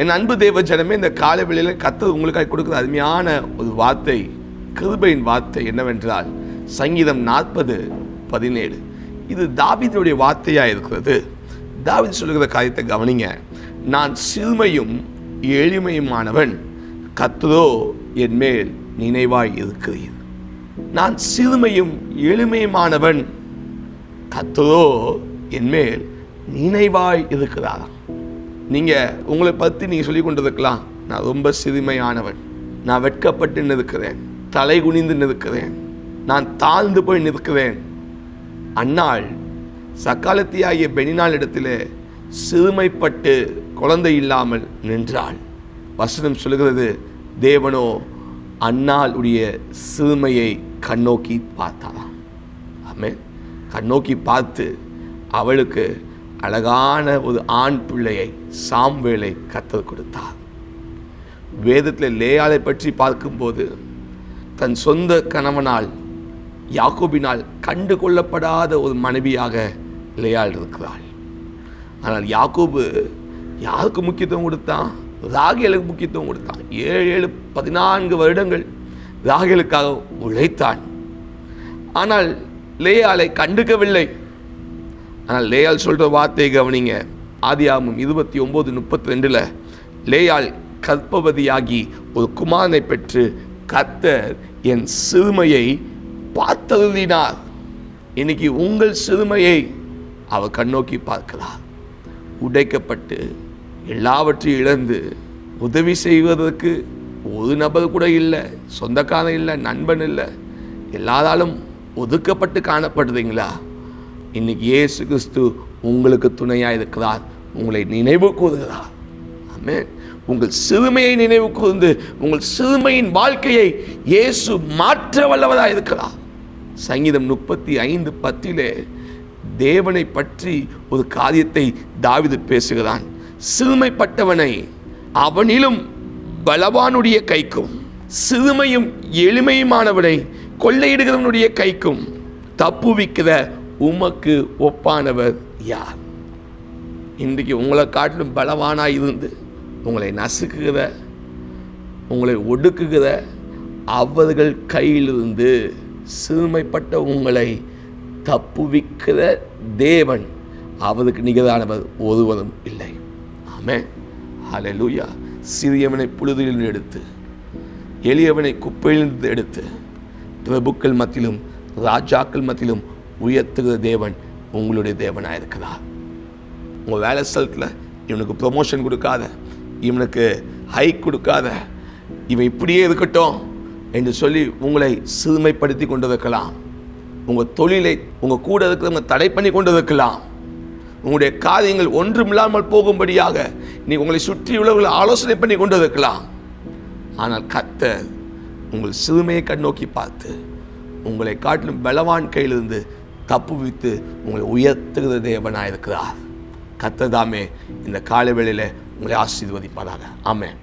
என் அன்பு தேவ ஜனமே இந்த காலை வேளையில் கத்தது உங்களுக்காக கொடுக்குற அருமையான ஒரு வார்த்தை கிருபையின் வார்த்தை என்னவென்றால் சங்கீதம் நாற்பது பதினேழு. இது தாவிதனுடைய வார்த்தையாக இருக்கிறது? தாவீது சொல்லுகிற காரியத்தை கவனிங்க. நான் சிறுமையும் எளிமையுமானவன் கத்தரோ என் மேல் நினைவாய் இருக்கிறேன் நான் சிறுமையும் எளிமையுமானவன் கத்தரோ என் மேல் நினைவாய் இருக்கிறாராம் நீங்கள் உங்களை பற்றி நீங்கள் சொல்லி கொண்டிருக்கலாம் நான் ரொம்ப சிறுமையானவன். நான் வெட்கப்பட்டு நிற்கிறேன். தலை குனிந்து நிற்கிறேன். நான் தாழ்ந்து போய் நிற்கிறேன். அன்னாள் சக்காலத்தியாகிய பெனினால் இடத்துல சிறுமைப்பட்டு குழந்தை இல்லாமல் நின்றாள். வசனம் சொல்கிறது தேவனோ அன்னாளுடைய சிறுமையை கண்ணோக்கி பார்த்தாராம். ஆமே கண்ணோக்கி பார்த்து அவளுக்கு அழகான ஒரு ஆண் பிள்ளையை சாம்வேலை கத்தல் கொடுத்தார். வேதத்தில் லேயாலை பற்றி பார்க்கும்போது தன் சொந்த கணவனால் யாக்கோபினால் கண்டு கொள்ளப்படாத ஒரு மனைவியாக லேயாள் இருக்கிறாள். ஆனால் யாக்கோபு யாருக்கு முக்கியத்துவம் கொடுத்தான்? ராகேலுக்கு முக்கியத்துவம் கொடுத்தான். ஏழு ஏழு பதினான்கு வருடங்கள் ராகேலுக்காக உழைத்தான். ஆனால் லேயாலை கண்டுக்கவில்லை. ஆனால் லேயால் சொல்கிற வார்த்தையை கவனிங்க. ஆதியாமும் இருபத்தி ஒம்பது முப்பத்தி ரெண்டில் லேயால் கற்பவதியாகி ஒரு குமாரனை பெற்று கத்தர் என் சிறுமையை பார்த்தருளினார். இன்னைக்கு உங்கள் சிறுமையை அவர் கண்ணோக்கி பார்க்கிறார். உடைக்கப்பட்டு எல்லாவற்றையும் இழந்து உதவி செய்வதற்கு ஒரு நபர் கூட இல்லை சொந்தக்காரன் இல்லை நண்பன் இல்லை எல்லாராலும் ஒதுக்கப்பட்டு காணப்படுறீங்களா? இன்னைக்கு இயேசு கிறிஸ்து உங்களுக்கு துணையாக இருக்கிறார் உங்களை நினைவு கூறுகிறார் ஆமே உங்கள் சிறுமையை நினைவு கூர்ந்து உங்கள் சிறுமையின் வாழ்க்கையை இயேசு மாற்ற வல்லவராக இருக்கிறார். சங்கீதம் முப்பத்தி ஐந்து பத்திலே தேவனை பற்றி ஒரு காரியத்தை தாவிது பேசுகிறான். சிறுமைப்பட்டவனை அவனிலும் பலவானுடைய கைக்கும் சிறுமையும் எளிமையுமானவனை கொள்ளையிடுகிறவனுடைய கைக்கும் தப்புவிக்கிற உமக்கு ஒப்பானவர் யார்? இன்றைக்கு உங்களை காட்டிலும் பலவானாக இருந்து உங்களை நசுக்குகிற உங்களை ஒடுக்குகிற அவர்கள் கையிலிருந்து சிறுமைப்பட்ட உங்களை தப்புவிக்கிற தேவன் அவருக்கு நிகரானவர் ஒருவரும் இல்லை. ஆமே ஹalleluya. சிறியவனை புழுதியில் எடுத்து எளியவனை குப்பையிலிருந்து எடுத்து பிரபுக்கள் மத்தியிலும் ராஜாக்கள் மத்தியிலும் உயர்த்துகிற தேவன் உங்களுடைய தேவனாக இருக்கிறார். உங்கள் வேலை ஸ்தலத்தில் இவனுக்கு ப்ரொமோஷன் கொடுக்காத இவனுக்கு ஹைக் கொடுக்காத இவன் இப்படியே இருக்கட்டும் என்று சொல்லி உங்களை சிறுமைப்படுத்தி கொண்டு இருக்கலாம் உங்கள் தொழிலை உங்கள் கூட இருக்கிறவங்க தடை பண்ணி கொண்டு இருக்கலாம் உங்களுடைய காரியங்கள் ஒன்றுமில்லாமல் போகும்படியாக நீ உங்களை சுற்றியுள்ளவர்களை ஆலோசனை பண்ணி கொண்டு இருக்கலாம் ஆனால் கத்த உங்கள் சிறுமையை கண்ணோக்கி பார்த்து உங்களை காட்டிலும் பலவான் கையிலிருந்து தப்புவித்து உங்களை உயர்த்துகிற தேவனாக இருக்கிறார் கத்ததாமே இந்த காலை வேளையில் உங்களை ஆசீர்வதிப்பதாக ஆமேன்.